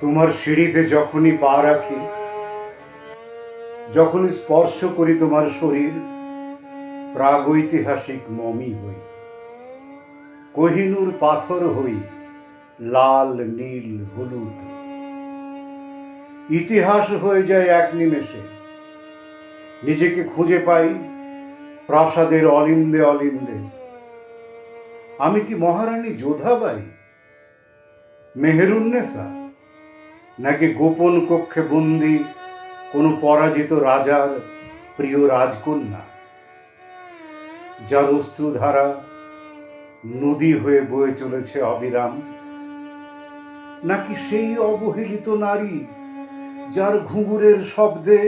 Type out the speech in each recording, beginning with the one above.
তোমার সিঁড়িতে যখনই পা রাখি, যখনই স্পর্শ করি তোমার শরীর, প্রাগৈতিহাসিক মমি হই। কোহিনুর পাথর হই লাল, নীল, হলুদ। ইতিহাস হয়ে যায় এক নিমেষে। নিজেকে খুঁজে পাই প্রাসাদের অলিন্দে অলিন্দে। আমি কি মহারানী যোধাবাই মেহেরুন্নেসা নাকি গোপন কক্ষে বন্দি কোনো পরাজিত রাজার প্রিয় রাজকন্যা, যার অশ্রুধারা নদী হয়ে বয়ে চলেছে অবিরাম? নাকি সেই অবহেলিত নারী যার ঘুঙুরের শব্দে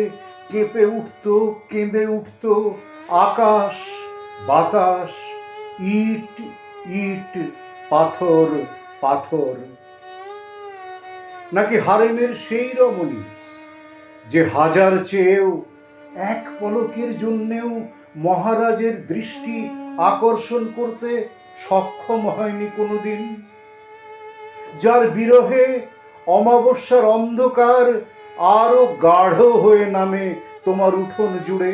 কেঁপে উঠত, কেঁদে উঠত আকাশ, বাতাস, ইট ইট, পাথর পাথর? নাকি হারেমের সেই রমণী? যে হাজার চেয়েও এক পলকের জন্যেও মহারাজের দৃষ্টি আকর্ষণ করতে সক্ষম হয়নি কোনোদিন? যার বিরহে অমাবস্যার অন্ধকার আরও গাঢ় হয়ে নামে তোমার উঠোন জুড়ে?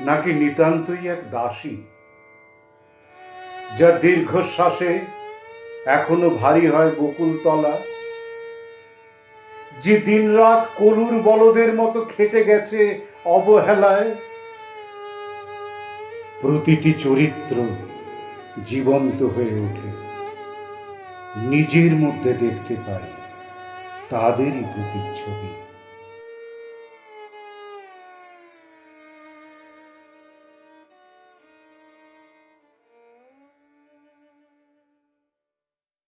নাকি নিতান্তই এক দাসী, যার দীর্ঘশ্বাসে এখনও ভারী হয় গোকুল তলা যে দিনরাত কলুর বলদের মতো খেটে গেছে অবহেলায়, প্রতিটি চরিত্র জীবন্ত হয়ে ওঠে। নিজের মধ্যে দেখতে পাই তাদেরই প্রতিচ্ছবি।